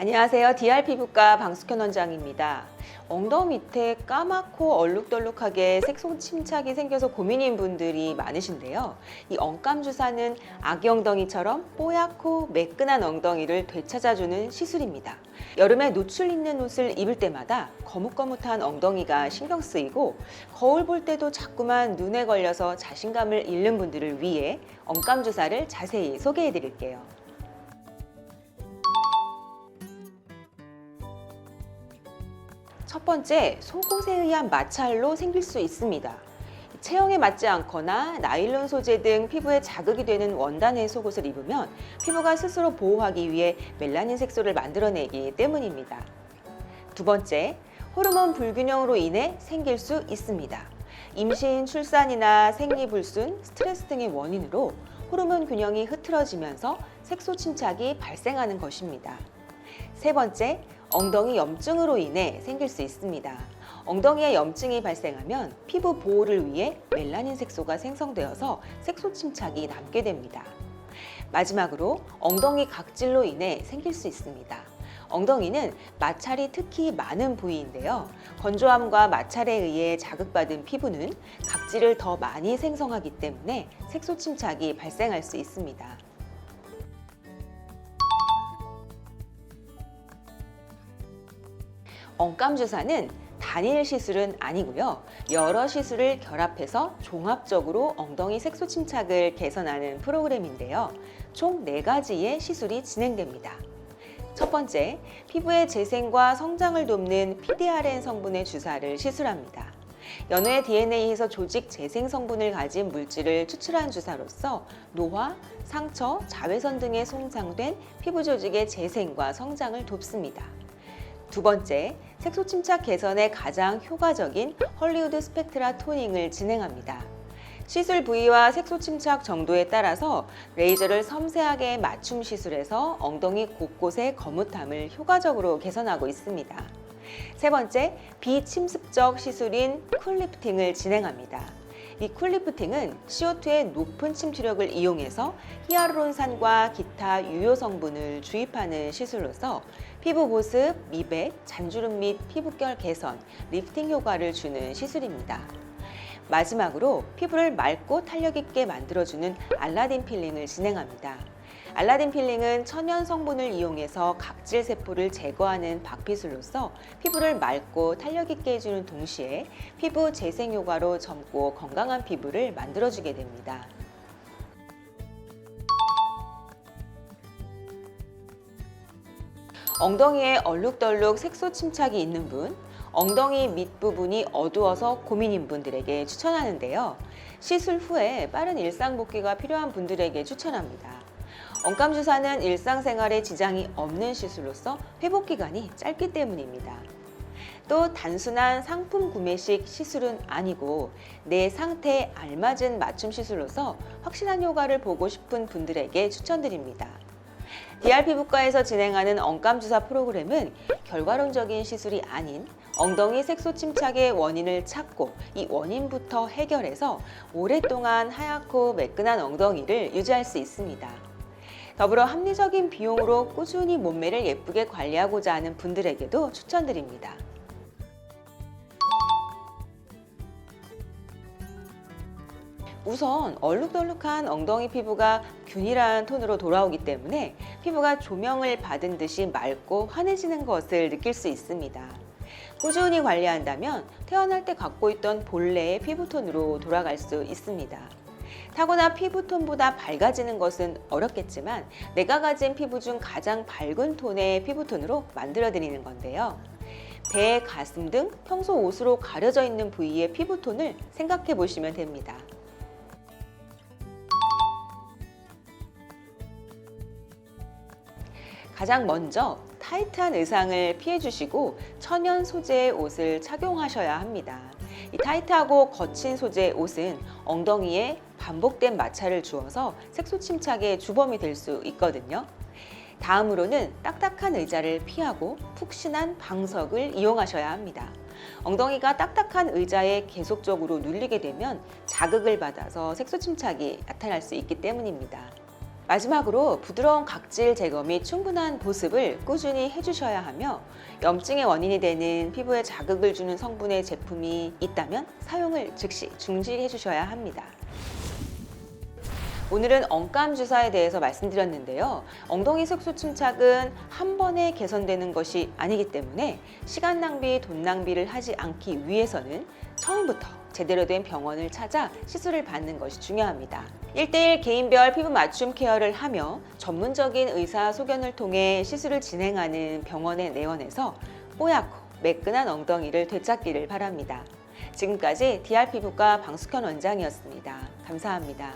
안녕하세요. DR 피부과 방숙현 원장입니다. 엉덩이 밑에 까맣고 얼룩덜룩하게 색소 침착이 생겨서 고민인 분들이 많으신데요. 이 엉감 주사는 아기 엉덩이처럼 뽀얗고 매끈한 엉덩이를 되찾아주는 시술입니다. 여름에 노출 있는 옷을 입을 때마다 거뭇거뭇한 엉덩이가 신경 쓰이고 거울 볼 때도 자꾸만 눈에 걸려서 자신감을 잃는 분들을 위해 엉감 주사를 자세히 소개해 드릴게요. 번째, 속옷에 의한 마찰로 생길 수 있습니다. 체형에 맞지 않거나 나일론 소재 등 피부에 자극이 되는 원단의 속옷을 입으면 피부가 스스로 보호하기 위해 멜라닌 색소를 만들어내기 때문입니다. 두 번째, 호르몬 불균형으로 인해 생길 수 있습니다. 임신, 출산이나 생리불순, 스트레스 등의 원인으로 호르몬 균형이 흐트러지면서 색소 침착이 발생하는 것입니다. 세 번째, 엉덩이 염증으로 인해 생길 수 있습니다. 엉덩이에 염증이 발생하면 피부 보호를 위해 멜라닌 색소가 생성되어서 색소 침착이 남게 됩니다. 마지막으로 엉덩이 각질로 인해 생길 수 있습니다. 엉덩이는 마찰이 특히 많은 부위인데요. 건조함과 마찰에 의해 자극받은 피부는 각질을 더 많이 생성하기 때문에 색소 침착이 발생할 수 있습니다. 엉감 주사는 단일 시술은 아니고요. 여러 시술을 결합해서 종합적으로 엉덩이 색소 침착을 개선하는 프로그램인데요. 총 네가지의 시술이 진행됩니다. 첫 번째, 피부의 재생과 성장을 돕는 PDRN 성분의 주사를 시술합니다. 연후의 DNA에서 조직 재생 성분을 가진 물질을 추출한 주사로서 노화, 상처, 자외선 등에 손상된 피부 조직의 재생과 성장을 돕습니다. 두 번째, 색소 침착 개선에 가장 효과적인 헐리우드 스펙트라 토닝을 진행합니다. 시술 부위와 색소 침착 정도에 따라서 레이저를 섬세하게 맞춤 시술해서 엉덩이 곳곳의 거뭇함을 효과적으로 개선하고 있습니다. 세 번째, 비침습적 시술인 쿨리프팅을 진행합니다. 이 쿨리프팅은 CO2의 높은 침투력을 이용해서 히아루론산과 기타 유효 성분을 주입하는 시술로서 피부 보습, 미백, 잔주름 및 피부결 개선, 리프팅 효과를 주는 시술입니다. 마지막으로 피부를 맑고 탄력 있게 만들어주는 알라딘 필링을 진행합니다. 알라딘 필링은 천연 성분을 이용해서 각질 세포를 제거하는 박피술로서 피부를 맑고 탄력 있게 해주는 동시에 피부 재생 효과로 젊고 건강한 피부를 만들어주게 됩니다. 엉덩이에 얼룩덜룩 색소 침착이 있는 분, 엉덩이 밑부분이 어두워서 고민인 분들에게 추천하는데요. 시술 후에 빠른 일상 복귀가 필요한 분들에게 추천합니다. 엉감 주사는 일상생활에 지장이 없는 시술로서 회복 기간이 짧기 때문입니다. 또 단순한 상품 구매식 시술은 아니고 내 상태에 알맞은 맞춤 시술로서 확실한 효과를 보고 싶은 분들에게 추천드립니다. DR 피부과에서 진행하는 엉감 주사 프로그램은 결과론적인 시술이 아닌 엉덩이 색소 침착의 원인을 찾고 이 원인부터 해결해서 오랫동안 하얗고 매끈한 엉덩이를 유지할 수 있습니다. 더불어 합리적인 비용으로 꾸준히 몸매를 예쁘게 관리하고자 하는 분들에게도 추천드립니다. 우선 얼룩덜룩한 엉덩이 피부가 균일한 톤으로 돌아오기 때문에 피부가 조명을 받은 듯이 맑고 환해지는 것을 느낄 수 있습니다. 꾸준히 관리한다면 태어날 때 갖고 있던 본래의 피부톤으로 돌아갈 수 있습니다. 타고난 피부톤보다 밝아지는 것은 어렵겠지만 내가 가진 피부 중 가장 밝은 톤의 피부톤으로 만들어 드리는 건데요. 배, 가슴 등 평소 옷으로 가려져 있는 부위의 피부톤을 생각해 보시면 됩니다. 가장 먼저 타이트한 의상을 피해 주시고 천연 소재의 옷을 착용하셔야 합니다. 이 타이트하고 거친 소재의 옷은 엉덩이에 반복된 마찰을 주어서 색소 침착의 주범이 될 수 있거든요. 다음으로는 딱딱한 의자를 피하고 푹신한 방석을 이용하셔야 합니다. 엉덩이가 딱딱한 의자에 계속적으로 눌리게 되면 자극을 받아서 색소 침착이 나타날 수 있기 때문입니다. 마지막으로 부드러운 각질 제거 및 충분한 보습을 꾸준히 해주셔야 하며 염증의 원인이 되는 피부에 자극을 주는 성분의 제품이 있다면 사용을 즉시 중지해 주셔야 합니다. 오늘은 엉감 주사에 대해서 말씀드렸는데요. 엉덩이 색소 침착은 한 번에 개선되는 것이 아니기 때문에 시간 낭비, 돈 낭비를 하지 않기 위해서는 처음부터 제대로 된 병원을 찾아 시술을 받는 것이 중요합니다. 1대1 개인별 피부 맞춤 케어를 하며 전문적인 의사 소견을 통해 시술을 진행하는 병원에 내원해서 뽀얗고 매끈한 엉덩이를 되찾기를 바랍니다. 지금까지 DR 피부과 방숙현 원장이었습니다. 감사합니다.